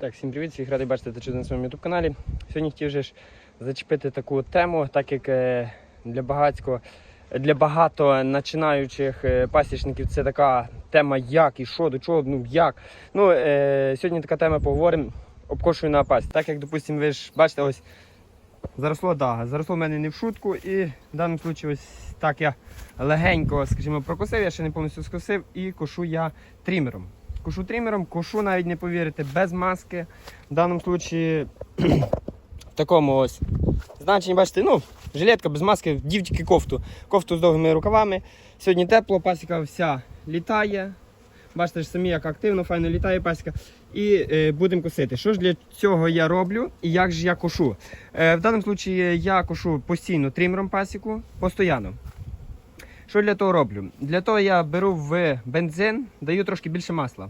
Так, всім привіт, всіх радий бачити та чути на своєму youtube каналі. Сьогодні хотів же ж зачепити таку тему, так як е, для багатько, для багато починаючих е, пасічників це така тема, як і що, до чого, ну як. Ну, е, сьогодні така тема поговоримо, обкошую на пасі. Так як, допустимо, ви ж бачите, ось заросло, да, заросло в мене не в шутку, і в даному випадку ось так я легенько, скажімо, прокосив, я ще не повністю скосив і кошу я трімером. Кошу трімером, кошу навіть не повірите, без маски. В даному випадку в такому ось значенні, бачите, ну, жилетка без маски, тільки кофту. Кофту з довгими рукавами. Сьогодні тепло, пасіка вся літає. Бачите ж самі, як активно, файно літає пасіка. І е, будемо косити. Що ж для цього я роблю і як ж я кошу? Е, в даному випадку я кошу постійно трімером пасіку, постійно. Що для того роблю? Для того я беру в бензин, даю трошки більше масла.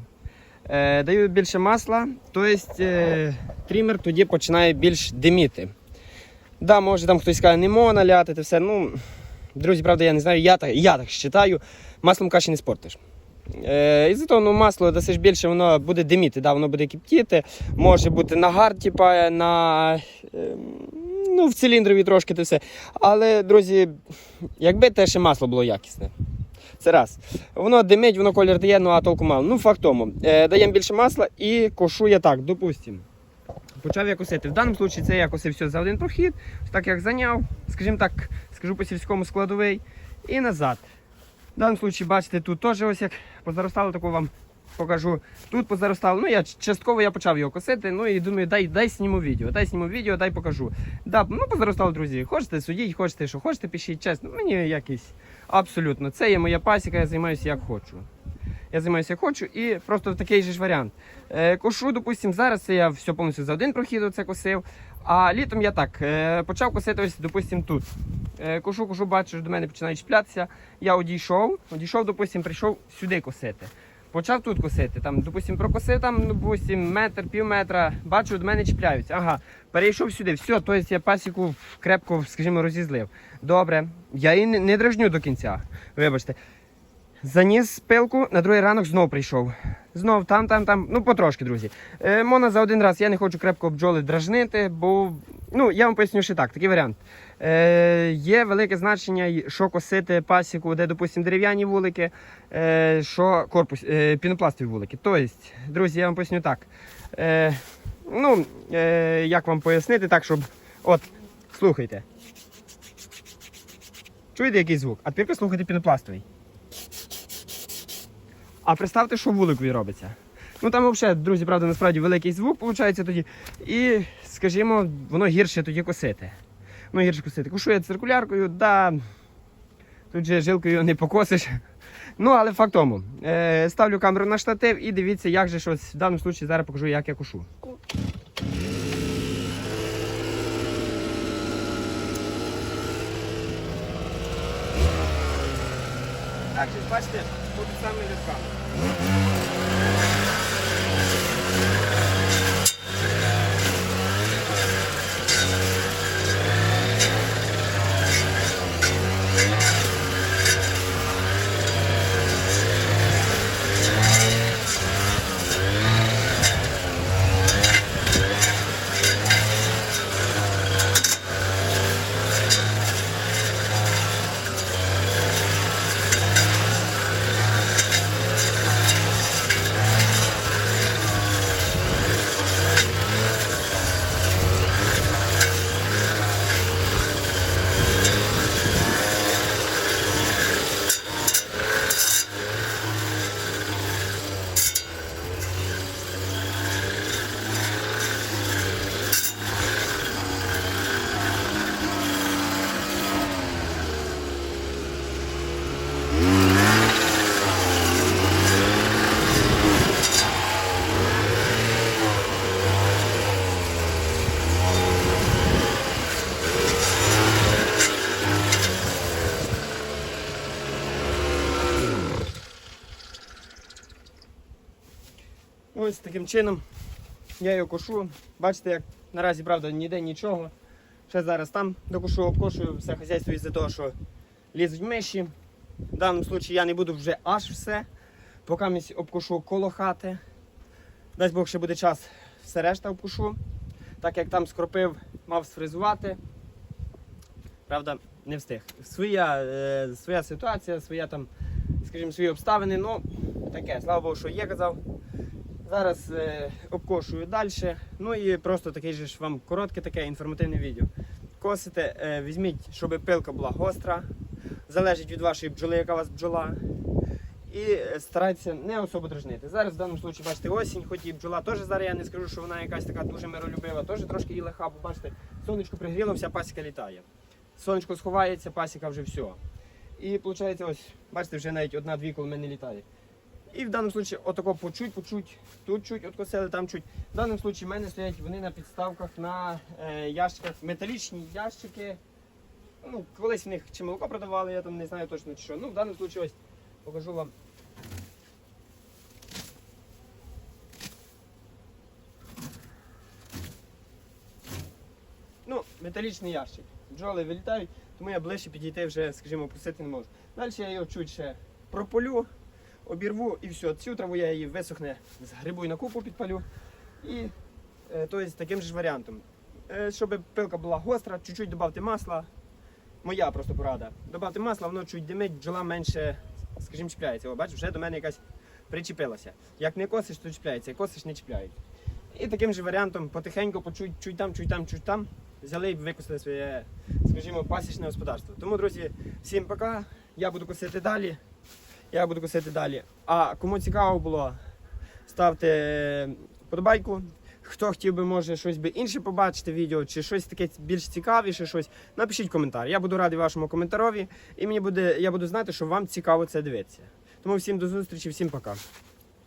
Е, даю більше масла, тобто е, трімер тоді починає більш диміти. Да, може там хтось скаже, не можна наляти, це все. Ну, друзі, правда, я не знаю, я так, я так вважаю, маслом каші не спортиш. Е, і за того ну, масло досить більше, воно буде диміти, да, воно буде кипіти, може бути нагар, типа, на, е, ну, в циліндрові трошки те все. Але, друзі, якби те ще масло було якісне. Це раз. Воно димить, воно колір дає, ну а толку мало. Ну, факт тому. Е, даємо більше масла і кошу я так, допустимо. Почав я косити. В даному випадку це я косив все за один прохід, так як зайняв, скажімо так, скажу по сільському складовий, і назад. В даному випадку, бачите, тут теж ось як позаростало, таку вам покажу. Тут позаростало. Ну, я частково я почав його косити, ну і думаю, дай, дай зніму відео, дай зніму відео, дай покажу. Да, ну позаростало, друзі. Хочете судіть, хочете, що хочете, пишіть чесно. Мені якийсь абсолютно. Це є моя пасіка, я займаюся як хочу. Я займаюся як хочу і просто такий же ж варіант. Е, кошу, допустимо, зараз я все повністю за один прохід оце косив. А літом я так е, почав косити ось, допустимо, тут. Е, кошу, кошу, бачу, до мене починають чіплятися. Я одійшов, одійшов, допустимо, прийшов сюди косити. Почав тут косити. Там, допустимо, прокосив там, ну, допустимо, метр, пів метра, бачу, до мене чіпляються. Ага, перейшов сюди. Все, тобто я пасіку крепко, скажімо, розізлив. Добре, я її не дражню до кінця. Вибачте. Заніс пилку, на другий ранок знов прийшов. Знов там, там, там. Ну, потрошки, друзі. Е, можна за один раз, я не хочу крепко бджоли дражнити, бо ну, я вам поясню ще так, такий варіант. Е, є велике значення, що косити пасіку, де, допустимо, дерев'яні вулики, е, що корпус, е, пінопластові вулики. Тобто, друзі, я вам поясню так. Е, ну, е, як вам пояснити так, щоб. От, слухайте. Чуєте який звук? А тепер слухайте пінопластовий. А представте, що вуликові робиться. Ну там взагалі, друзі, правда, насправді великий звук виходить тоді. І, скажімо, воно гірше тоді косити. Ну, гірше косити. Кошу я циркуляркою, да. Тут же жилкою не покосиш. Ну, але факт тому. Е, ставлю камеру на штатив і дивіться, як же щось. В даному випадку зараз покажу, як я кошу. Так, бачите, 43目ですか？Ось таким чином я його кошу. Бачите, як наразі, правда, ніде нічого. Ще зараз там докошу, обкошую все хазяйство із-за того, що лізуть миші. В даному випадку я не буду вже аж все. Поки місь обкошу коло хати. Дасть Бог ще буде час, все решта опушу. Так як там скропив, мав сфризувати. Правда, не встиг. Своя, е, своя ситуація, своя там, скажімо, свої обставини. Ну, таке, слава Богу, що є, казав. Зараз е, обкошую далі. Ну і просто такий же ж вам коротке таке інформативне відео. Косите, е, візьміть, щоб пилка була гостра. Залежить від вашої бджоли, яка у вас бджола. І е, старайтеся не особо дражнити. Зараз в даному випадку, бачите, осінь, хоч і бджола теж зараз я не скажу, що вона якась така дуже миролюбива, теж трошки її лиха, бо бачите, сонечко пригріло, вся пасіка літає. Сонечко сховається, пасіка вже все. І виходить, ось, бачите, вже навіть одна-дві коли мене літає. І в даному випадку отако по чуть, по чуть, тут чуть, откосили, там чуть. В даному випадку в мене стоять вони на підставках на е, ящиках, металічні ящики. Ну, колись в них чи молоко продавали, я там не знаю точно чи що. Ну, в даному випадку ось покажу вам. Ну, металічний ящик. Бджоли вилітають, тому я ближче підійти вже, скажімо, просити не можу. Далі я його чуть ще прополю, обірву і все. Цю траву я її висохне, згрибую на купу, підпалю. І е, то є таким же варіантом. Е, щоб пилка була гостра, чуть-чуть додати масла. Моя просто порада. Добавте масла, воно чуть димить, бджола менше, скажімо, чіпляється. О, бачиш, вже до мене якась причепилася. Як не косиш, то чіпляється, як косиш, не чіпляють. І таким же варіантом потихеньку, по чуть, чуть там, чуть там, чуть там, взяли і викосили своє, скажімо, пасічне господарство. Тому, друзі, всім пока. Я буду косити далі. Я буду косити далі. А кому цікаво було, ставте подобайку. Хто хотів би, може, щось би інше побачити відео, чи щось таке більш цікавіше, щось, напишіть коментар. Я буду радий вашому коментарові, і мені буде, я буду знати, що вам цікаво це дивитися. Тому всім до зустрічі, всім пока.